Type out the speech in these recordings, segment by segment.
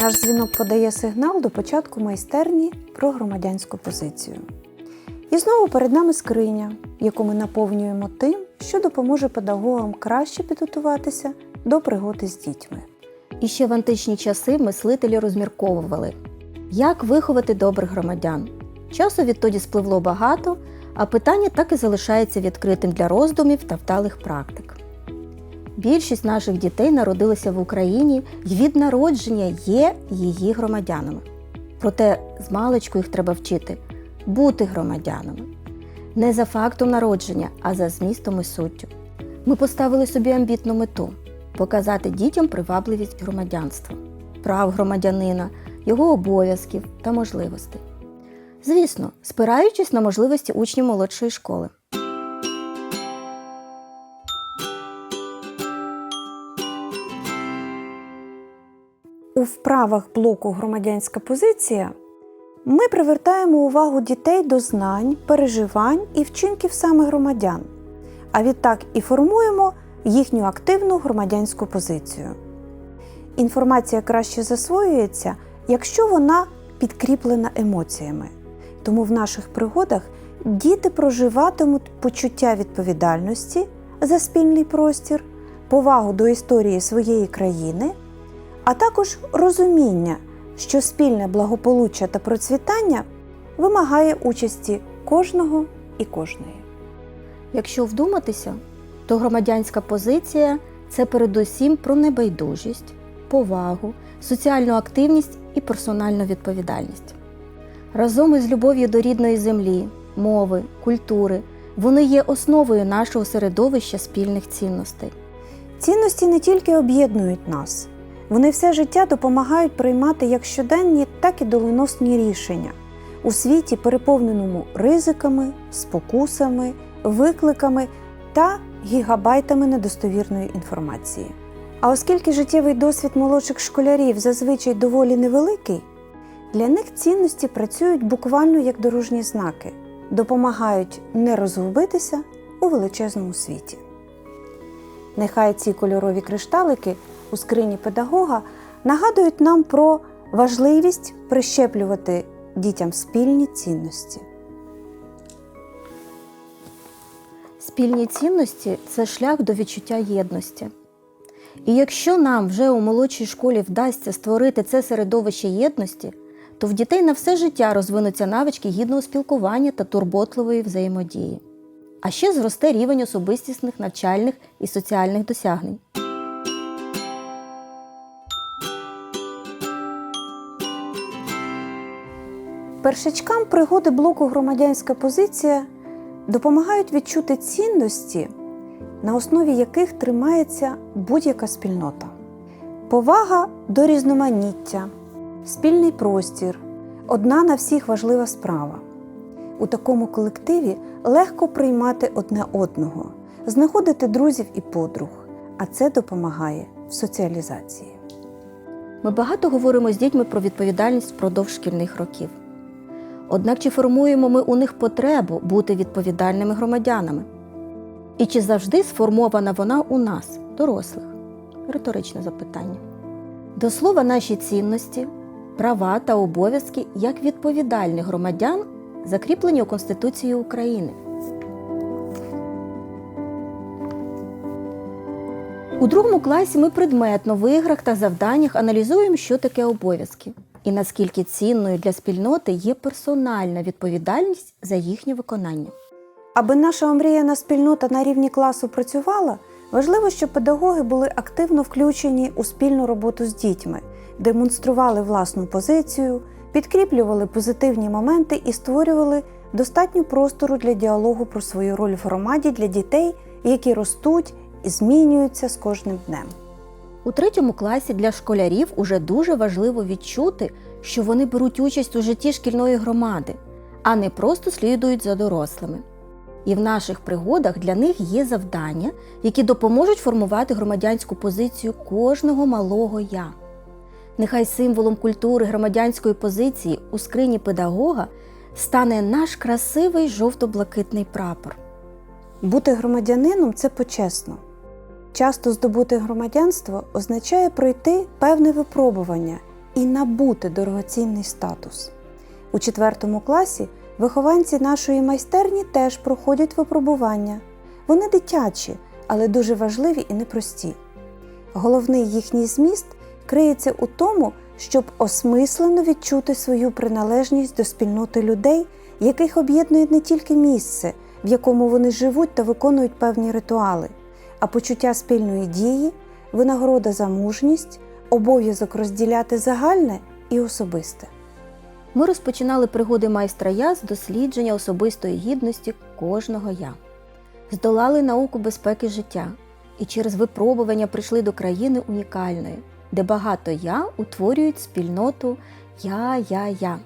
Наш дзвінок подає сигнал до початку майстерні про громадянську позицію. І знову перед нами скриня, яку ми наповнюємо тим, що допоможе педагогам краще підготуватися до пригоди з дітьми. І ще в античні часи мислителі розмірковували, як виховати добрих громадян. Часу відтоді спливло багато, а питання так і залишається відкритим для роздумів та вдалих практик. Більшість наших дітей народилися в Україні і від народження є її громадянами. Проте з маличку їх треба вчити бути громадянами. Не за фактом народження, а за змістом і суттю. Ми поставили собі амбітну мету показати дітям привабливість громадянства, прав громадянина, його обов'язків та можливостей. Звісно, спираючись на можливості учнів молодшої школи. У вправах блоку Громадянська позиція ми привертаємо увагу дітей до знань, переживань і вчинків саме громадян, а відтак і формуємо їхню активну громадянську позицію. Інформація краще засвоюється, якщо вона підкріплена емоціями. Тому в наших пригодах діти проживатимуть почуття відповідальності за спільний простір, повагу до історії своєї країни, а також розуміння, що спільне благополуччя та процвітання вимагає участі кожного і кожної. Якщо вдуматися, то громадянська позиція це передусім про небайдужість, повагу, соціальну активність і персональну відповідальність. Разом із любов'ю до рідної землі, мови, культури вони є основою нашого середовища спільних цінностей. Цінності не тільки об'єднують нас, вони все життя допомагають приймати як щоденні, так і доленосні рішення у світі, переповненому ризиками, спокусами, викликами та гігабайтами недостовірної інформації. А оскільки життєвий досвід молодших школярів зазвичай доволі невеликий, для них цінності працюють буквально як дорожні знаки, допомагають не розгубитися у величезному світі. Нехай ці кольорові кришталики у скрині педагога нагадують нам про важливість прищеплювати дітям спільні цінності. Спільні цінності це шлях до відчуття єдності. І якщо нам вже у молодшій школі вдасться створити це середовище єдності, то в дітей на все життя розвинуться навички гідного спілкування та турботливої взаємодії. А ще зросте рівень особистісних, навчальних і соціальних досягнень. Першачкам пригоди блоку громадянська позиція допомагають відчути цінності, на основі яких тримається будь-яка спільнота. Повага до різноманіття, спільний простір, одна на всіх важлива справа. У такому колективі легко приймати одне одного, знаходити друзів і подруг, а це допомагає в соціалізації. Ми багато говоримо з дітьми про відповідальність впродовж шкільних років. Однак чи формуємо ми у них потребу бути відповідальними громадянами? І чи завжди сформована вона у нас, дорослих? Риторичне запитання. До слова, наші цінності, права та обов'язки як відповідальних громадян закріплені у Конституції України. У другому класі ми предметно в іграх та завданнях аналізуємо, що таке обов'язки і наскільки цінною для спільноти є персональна відповідальність за їхнє виконання. Аби наша омріяна спільнота на рівні класу працювала, важливо, щоб педагоги були активно включені у спільну роботу з дітьми, демонстрували власну позицію, підкріплювали позитивні моменти і створювали достатньо простору для діалогу про свою роль в громаді для дітей, які ростуть і змінюються з кожним днем. У третьому класі для школярів уже дуже важливо відчути, що вони беруть участь у житті шкільної громади, а не просто слідують за дорослими. І в наших пригодах для них є завдання, які допоможуть формувати громадянську позицію кожного малого я. Нехай символом культури громадянської позиції у скрині педагога стане наш красивий жовто-блакитний прапор. Бути громадянином це почесно. Часто здобути громадянство означає пройти певне випробування і набути дорогоцінний статус. У четвертому класі вихованці нашої майстерні теж проходять випробування. Вони дитячі, але дуже важливі і непрості. Головний їхній зміст криється у тому, щоб осмислено відчути свою приналежність до спільноти людей, яких об'єднує не тільки місце, в якому вони живуть та виконують певні ритуали, а почуття спільної дії, винагорода за мужність, обов'язок розділяти загальне і особисте. Ми розпочинали пригоди майстра я з дослідження особистої гідності кожного я. Здолали науку безпеки життя і через випробування прийшли до країни унікальної, де багато я утворюють спільноту Я-Я-Я.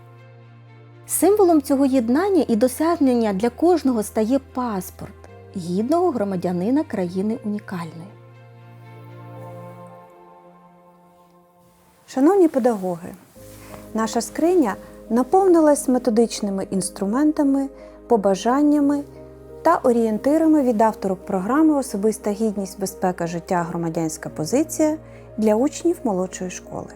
Символом цього єднання і досягнення для кожного стає паспорт гідного громадянина країни унікальної. Шановні педагоги, наша скриня наповнилась методичними інструментами, побажаннями та орієнтирами від авторок програми Особиста гідність, безпека життя, громадянська позиція для учнів молодшої школи.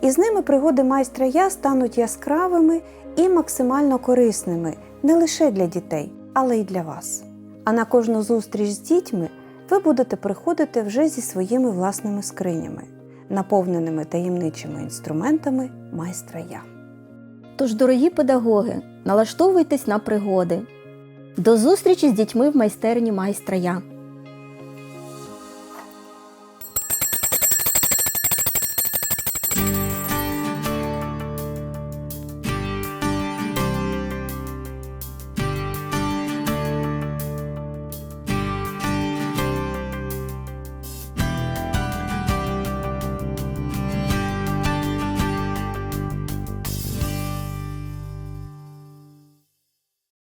І з ними пригоди майстра я стануть яскравими і максимально корисними не лише для дітей, але й для вас. А на кожну зустріч з дітьми ви будете приходити вже зі своїми власними скринями наповненими таємничими інструментами майстра я. Тож, дорогі педагоги, налаштовуйтесь на пригоди. До зустрічі з дітьми в майстерні майстра я.